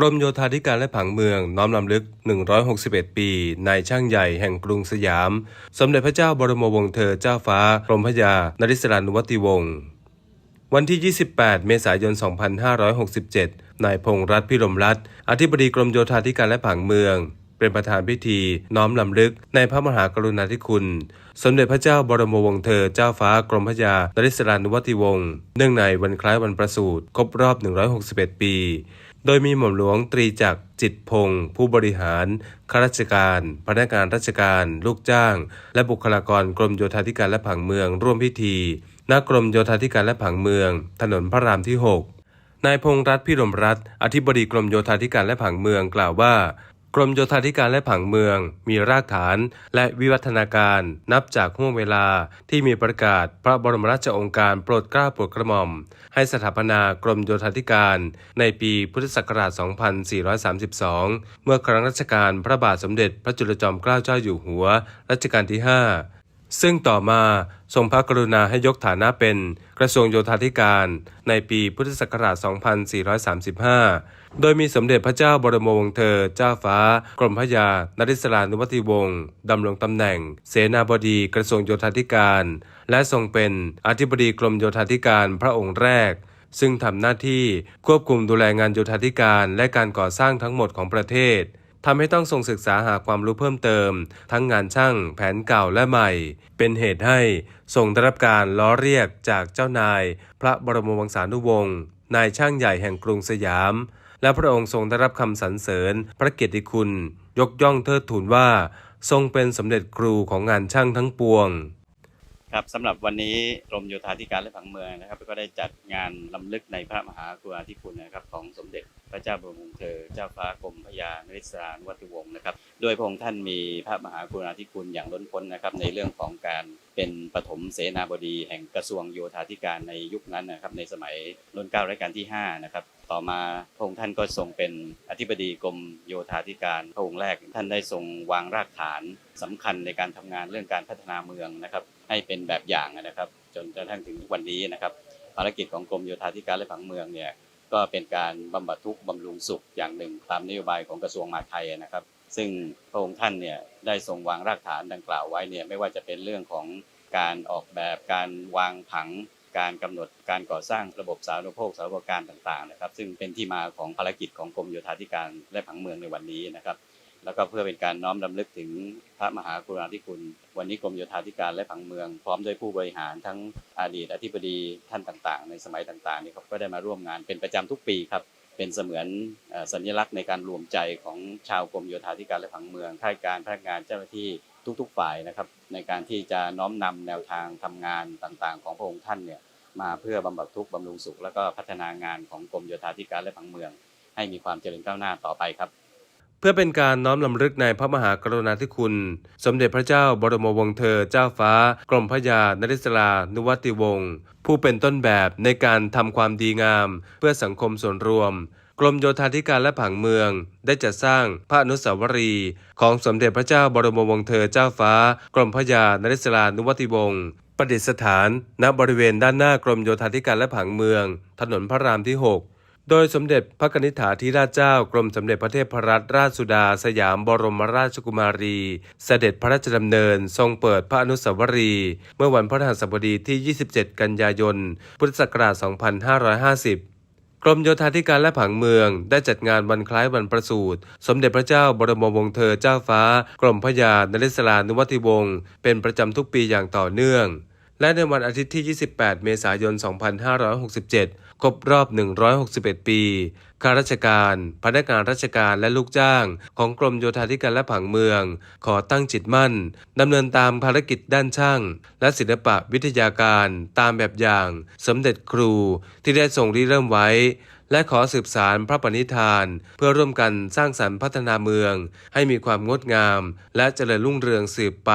กรมโยธาธิการและผังเมือง น้อมลำลึก 161 ปี นายช่างใหญ่แห่งกรุงสยาม สมเด็จพระเจ้าบรมวงศ์เธอเจ้าฟ้ากรมพระยานริศรานุวัติวงศ์วันที่ 28 เมษายน 2567 นายพงษ์รัตน์พิรมรัตน์อธิบดีกรมโยธาธิการและผังเมือง เป็นประธานพิธีน้อมลำลึกในพระมหากรุณาธิคุณ สมเด็จพระเจ้าบรมวงศ์เธอเจ้าฟ้ากรมพระยานริศรานุวัติวงศ์เนื่องในวันคล้ายวันประสูติครบรอบ 161 ปี โดยมีหม่อมหลวงตรีจักรจิตพงศ์ผู้บริหารข้าราชการ พนักงานราชการ ลูกจ้าง และบุคลากรกรมโยธาธิการและผังเมืองร่วมพิธีณกรมโยธาธิการและผังเมือง ถนนพระรามที่ 6นายพงษ์รัตน์พิรมรัตน์อธิบดีกรมโยธาธิการและผังเมืองกล่าวว่า กรมโยธาธิการและผังเมือง มีรากฐานและวิวัฒนาการ นับจากห่วงเวลาที่มีประกาศพระบรมราชโองการโปรดเกล้าโปรดกระหม่อม ให้สถาปนากรมโยธาธิการ ในปีพุทธศักราช 2432 เมื่อครั้งรัชกาลพระบาทสมเด็จพระจุลจอมเกล้าเจ้าอยู่หัว รัชกาลที่ 5 ซึ่งต่อมาทรงพระกรุณาให้ยกฐานะเป็น กระทรวงโยธาธิการ ในปีพุทธศักราช 2435 โดยมีสมเด็จพระเจ้าบรมวงศ์เธอ เจ้าฟ้า กรมพระยานริศรานุวัติวงศ์ดำรงตำแหน่ง เสนาบดีกระทรวงโยธาธิการ และทรงเป็นอธิบดีกรมโยธาธิการพระองค์แรก ซึ่งทำหน้าที่ควบคุมดูแลงานโยธาธิการและการก่อสร้างทั้งหมดของประเทศทำให้ต้องส่งศึกษาหาความรู้เพิ่มเติม ทั้งงานช่าง แผนเก่าและใหม่ เป็นเหตุให้ทรงได้รับการล้อเรียกจากเจ้านาย พระบรมวงศานุวงศ์นายช่างใหญ่แห่งกรุงสยาม และพระองค์ทรงได้รับคำสรรเสริญ พระเกียรติคุณ ยกย่องเทิดทูนว่า ทรงเป็นสมเด็จครูของงานช่างทั้งปวง ครับสำหรับวันนี้กรมโยธาธิการและผังเมืองนะครับ ก็ได้จัดงานลำลึกในพระมหากรุณาธิคุณนะครับของสมเด็จ พระเจ้าบรมวงศ์เธอ เจ้าฟ้ากรมพยานริศรานวัติวงศ์นะครับ โดยพระองค์ท่านมีพระมหากรุณาธิคุณอย่างล้นพ้นนะครับ ในเรื่องของการเป็นปฐมเสนาบดีแห่งกระทรวงโยธาธิการในยุคนั้นนะครับ ในสมัยรุ่นเก้ารัชกาลที่ห้านะครับ ต่อมาพระองค์ท่านก็ทรงเป็นอธิบดีกรมโยธาธิการพระองค์แรกท่านได้ทรงวางรากฐานสำคัญในการทำงานเรื่องการพัฒนาเมืองนะครับ ให้เป็นแบบอย่างนะครับ จนกระทั่งถึงวันนี้นะครับภารกิจของกรมโยธาธิการและผังเมืองเนี่ย ก็เป็นการบำบัดทุกข์บำรุงสุขอย่างหนึ่งตามนโยบายของกระทรวงมหาดไทยนะครับ ซึ่งพระองค์ท่านเนี่ยได้ทรงวางรากฐานดังกล่าวไว้เนี่ยไม่ว่าจะเป็นเรื่องของการออกแบบการวางผัง การกำหนดการก่อสร้างระบบสาธารณูปโภคสาธารณูปการต่างๆนะครับ ซึ่งเป็นที่มาของภารกิจของกรมโยธาธิการและผังเมืองในวันนี้นะครับ แล้วก็เพื่อเป็นการน้อมรำลึกถึงพระมหากรุณาธิคุณ วันนี้กรมโยธาธิการและผังเมือง พร้อมด้วยผู้บริหารทั้งอดีตอธิบดีท่านต่างๆ ในสมัยต่างๆนี่ครับก็ได้มาร่วมงานเป็นประจำทุกปีครับ เป็นเสมือนสัญลักษณ์ในการรวมใจของชาวกรมโยธาธิการและผังเมืองข้าราชการพนักงานเจ้าหน้าที่ทุกๆฝ่ายนะครับ ในการที่จะน้อมนำแนวทางทำงานต่างๆ ของพระองค์ท่านเนี่ยมาเพื่อบำบัดทุกข์บำรุงสุข แล้วก็พัฒนางานของกรมโยธาธิการและผังเมือง ให้มีความเจริญก้าวหน้าต่อไปครับ เพื่อเป็นการน้อมลำลึกในพระมหากรุณาธิคุณ สมเด็จพระเจ้าบรมวงศ์เธอเจ้าฟ้ากรมพระยานริศรานุวัติวงศ์ผู้เป็นต้นแบบในการทำความดีงาม เพื่อสังคมส่วนรวม กรมโยธาธิการและผังเมือง ได้จัดสร้างพระอนุสาวรีย์ของสมเด็จพระเจ้าบรมวงศ์เธอเจ้าฟ้ากรมพระยานริศรานุวัติวงศ์ประดิษฐานณบริเวณด้านหน้ากรมโยธาธิการและผังเมือง ถนนพระรามที่ 6 โดยสมเด็จพระนิษฐาธิราชเจ้ากรมสมเด็จพระเทพรัตนราชสุดาสยามบรมราชกุมารี เสด็จพระราชดำเนินทรงเปิดพระอนุสาวรีย์เมื่อวันพฤหัสบดีที่ 27 กันยายน พุทธศักราช 2550กรมโยธาธิการและผังเมืองได้จัดงานวันคล้ายวันประสูติสมเด็จพระเจ้าบรมวงศ์เธอเจ้าฟ้า กรมพระยานริศรานุวัติวงศ์เป็นประจำทุกปีอย่างต่อเนื่อง และในวันอาทิตย์ที่ 28 เมษายน 2567 ครบรอบ 161 ปี ข้าราชการ พนักงานราชการและลูกจ้างของกรมโยธาธิการและผังเมือง ขอตั้งจิตมั่นดำเนินตามภารกิจด้านช่าง และศิลปะวิทยาการตามแบบอย่าง สมเด็จครูที่ได้ทรงริเริ่มไว้และขอสืบสารพระปณิธาน เพื่อร่วมกันสร้างสรรค์พัฒนาเมือง ให้มีความงดงาม และเจริญรุ่งเรืองสืบไป